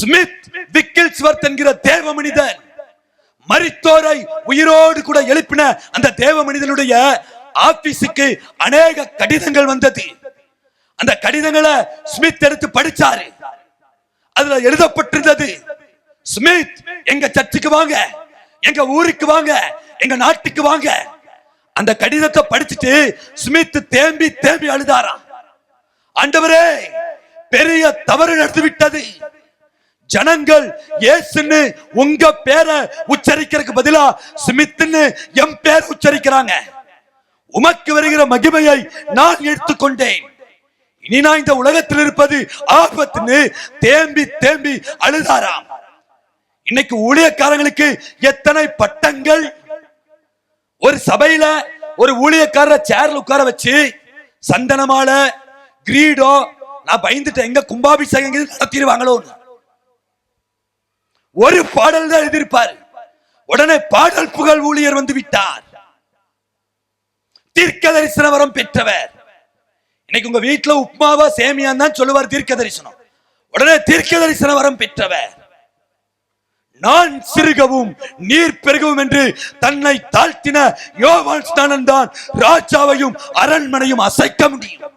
Smith விக்கில்ஸ்வர்த் என்கிற தேவ மனிதன் மரித்தோரை உயிரோடு கூட எழுப்பின அந்த தேவ மனிதனுடைய ஆபீஸுக்கு அநேக கடிதங்கள் வந்தது. அந்த கடிதங்களை ஸ்மித் எடுத்து படிச்சாரு. அதுல எழுதப்பட்டிருந்தது ஸ்மித் எங்க சர்ச்சுக்கு வாங்க எங்க ஊருக்கு வாங்க எங்க நாட்டுக்கு வாங்க. அந்த கடிதத்தை படிச்சுட்டு ஸ்மித் தேம்பி தேம்பி அழுதாராம். ஆண்டவரே பெரிய தவறு நடந்து விட்டது ஜனங்கள் ஏசுன்னு உங்க பேரை உச்சரிக்கிறதுக்கு பதிலா சுமித்துன்னு என் பேர் உச்சரிக்கிறாங்க. உமக்கு வருகிற மகிமையை நான் எடுத்துக்கொண்டேன். இனி நான் இந்த உலகத்தில் இருப்பது ஆபத்துன்னு தேம்பி தேம்பி அழுதாராம். இன்னைக்கு ஊழியக்காரங்களுக்கு எத்தனை பட்டங்கள்? ஒரு சபையில ஒரு ஊழியக்காரர் சேர்ல உட்கார வச்சு சந்தனமால கிரீடோ நான் பயந்துட்டேன். எங்க கும்பாபிஷேகம் நடத்திடுவாங்களோன்னு. ஒரு பாடல் தான் எழுதியிருப்பார். உடனே பாடல் புகழ் ஊழியர் வந்து விட்டார் தீர்க்க தரிசன வரம் பெற்றவர். இன்னைக்கு உங்க வீட்டுல உப்மாவா சேமியா தான் சொல்லுவார் தீர்க்க தரிசனம் உடனே தீர்க்க தரிசன வரம் பெற்றவர். நான் சிறுகவும் நீர் பெருகவும் என்று தன்னை தாழ்த்தின யோவான் தான் ராஜாவையும் அரண்மனையும் அசைக்க முடியும்.